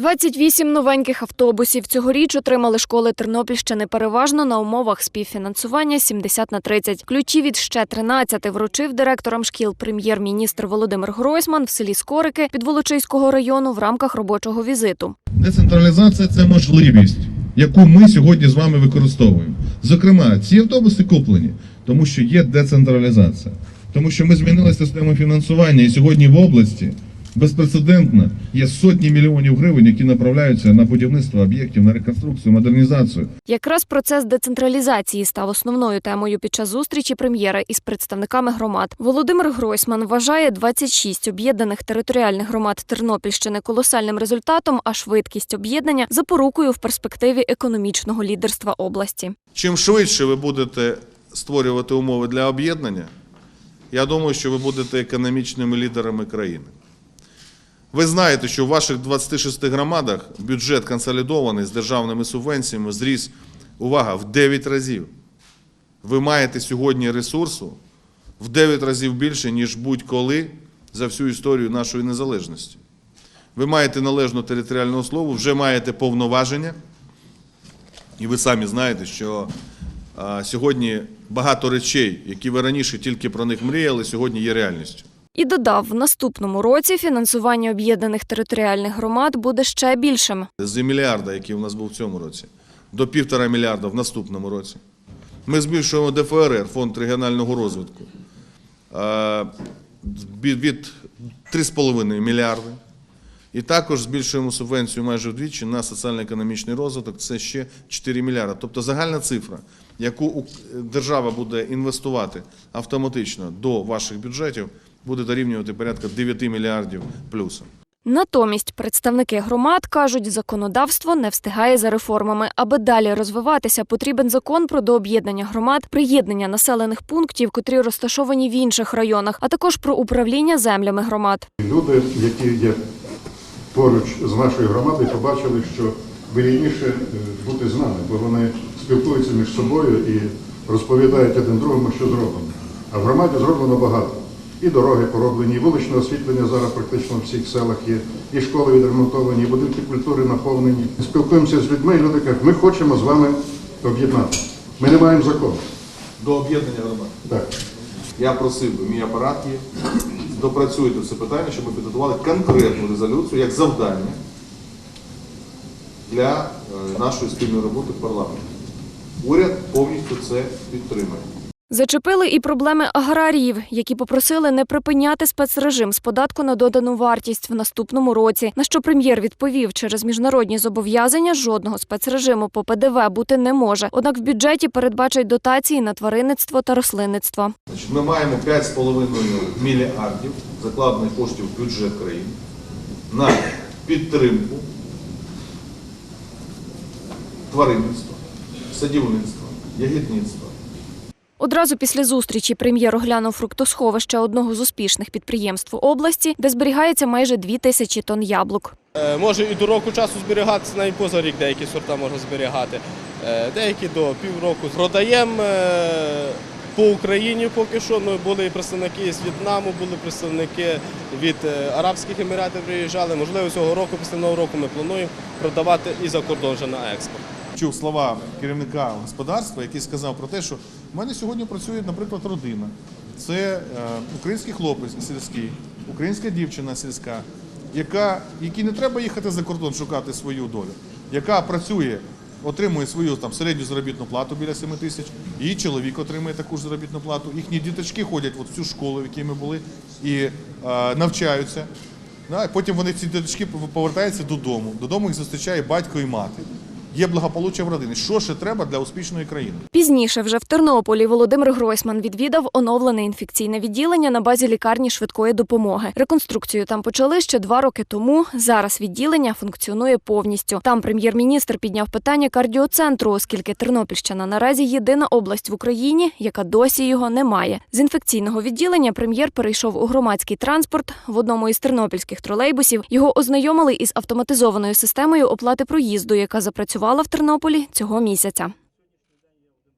28 новеньких автобусів цьогоріч отримали школи Тернопільщини переважно на умовах співфінансування 70 на 30. Ключі від ще 13 вручив директорам шкіл прем'єр-міністр Володимир Гройсман в селі Скорики Підволочиського району в рамках робочого візиту. Децентралізація це можливість, яку ми сьогодні з вами використовуємо. Зокрема, ці автобуси куплені, тому що є децентралізація, тому що ми змінили систему фінансування, і сьогодні в області безпрецедентно є сотні мільйонів гривень, які направляються на будівництво об'єктів, на реконструкцію, модернізацію. Якраз процес децентралізації став основною темою під час зустрічі прем'єра із представниками громад. Володимир Гройсман вважає 26 об'єднаних територіальних громад Тернопільщини колосальним результатом, а швидкість об'єднання запорукою в перспективі економічного лідерства області. Чим швидше ви будете створювати умови для об'єднання, я думаю, що ви будете економічними лідерами країни. Ви знаєте, що в ваших 26 громадах бюджет консолідований з державними субвенціями зріс, увага, в 9 разів. Ви маєте сьогодні ресурсу в 9 разів більше, ніж будь-коли за всю історію нашої незалежності. Ви маєте належну територіальну основу, вже маєте повноваження. І ви самі знаєте, що сьогодні багато речей, які ви раніше тільки про них мріяли, сьогодні є реальністю. І додав, в наступному році фінансування об'єднаних територіальних громад буде ще більшим. З мільярда, який у нас був в цьому році, до півтора мільярда в наступному році. Ми збільшуємо ДФРР, фонд регіонального розвитку, від від 3,5 мільярди. І також збільшуємо субвенцію майже вдвічі на соціально-економічний розвиток, це ще 4 мільярди. Тобто загальна цифра, яку держава буде інвестувати автоматично до ваших бюджетів, буде дорівнювати порядка 9 мільярдів плюсом. Натомість представники громад кажуть, законодавство не встигає за реформами. Аби далі розвиватися, потрібен закон про дооб'єднання громад, приєднання населених пунктів, котрі розташовані в інших районах, а також про управління землями громад. Люди, які є поруч з нашою громадою, побачили, що вигідніше е, бути з нами, бо вони спілкуються між собою і розповідають один другому, що зроблено. А в громаді зроблено багато. І дороги пороблені, і вуличне освітлення зараз практично в всіх селах є, і школи відремонтовані, і будинки культури наповнені. Спілкуємося з людьми, і люди кажуть, ми хочемо з вами об'єднати. Ми не маємо закону. До об'єднання громад. Так. Я просив би, мій апарат є, допрацюйте це питання, щоб ми підготували конкретну резолюцію як завдання для е, нашої спільної роботи в парламенті. Уряд повністю це підтримує. Зачепили і проблеми аграріїв, які попросили не припиняти спецрежим з податку на додану вартість в наступному році. На що прем'єр відповів, через міжнародні зобов'язання жодного спецрежиму по ПДВ бути не може. Однак в бюджеті передбачать дотації на тваринництво та рослинництво. Ми маємо 5,5 мільярдів закладених коштів в бюджет країни на підтримку тваринництва, садівництва, ягідництва. Одразу після зустрічі прем'єр оглянув фруктосховище одного з успішних підприємств області, де зберігається майже дві тисячі тонн яблук. Е, Може і до року часу зберігатися, навіть поза рік деякі сорта можна зберігати. Е, Деякі до півроку. Продаємо е, по Україні поки що. Ну, були і представники з В'єтнаму, були представники від Арабських Еміратів приїжджали. Можливо, цього року, після нового року ми плануємо продавати і за кордон вже на експорт. Чув слова керівника господарства, який сказав про те, що в мене сьогодні працює, наприклад, родина. Це е, український хлопець сільський, українська дівчина сільська, яка, якій не треба їхати за кордон шукати свою долю, яка працює, отримує свою там середню заробітну плату біля 7 тисяч. Її чоловік отримує таку ж заробітну плату. Їхні діточки ходять в цю школу, в якій ми були, і е, навчаються. Потім вони ці діточки повертаються додому. Додому їх зустрічає батько і мати. Є благополуччя в родині. Що ще треба для успішної країни? Пізніше вже в Тернополі Володимир Гройсман відвідав оновлене інфекційне відділення на базі лікарні швидкої допомоги. Реконструкцію там почали ще два роки тому. Зараз відділення функціонує повністю. Там прем'єр-міністр підняв питання кардіоцентру, оскільки Тернопільщина наразі єдина область в Україні, яка досі його не має. З інфекційного відділення прем'єр перейшов у громадський транспорт. В одному із тернопільських тролейбусів його ознайомили із автоматизованою системою оплати проїзду, яка запрацювала в Тернополі цього місяця.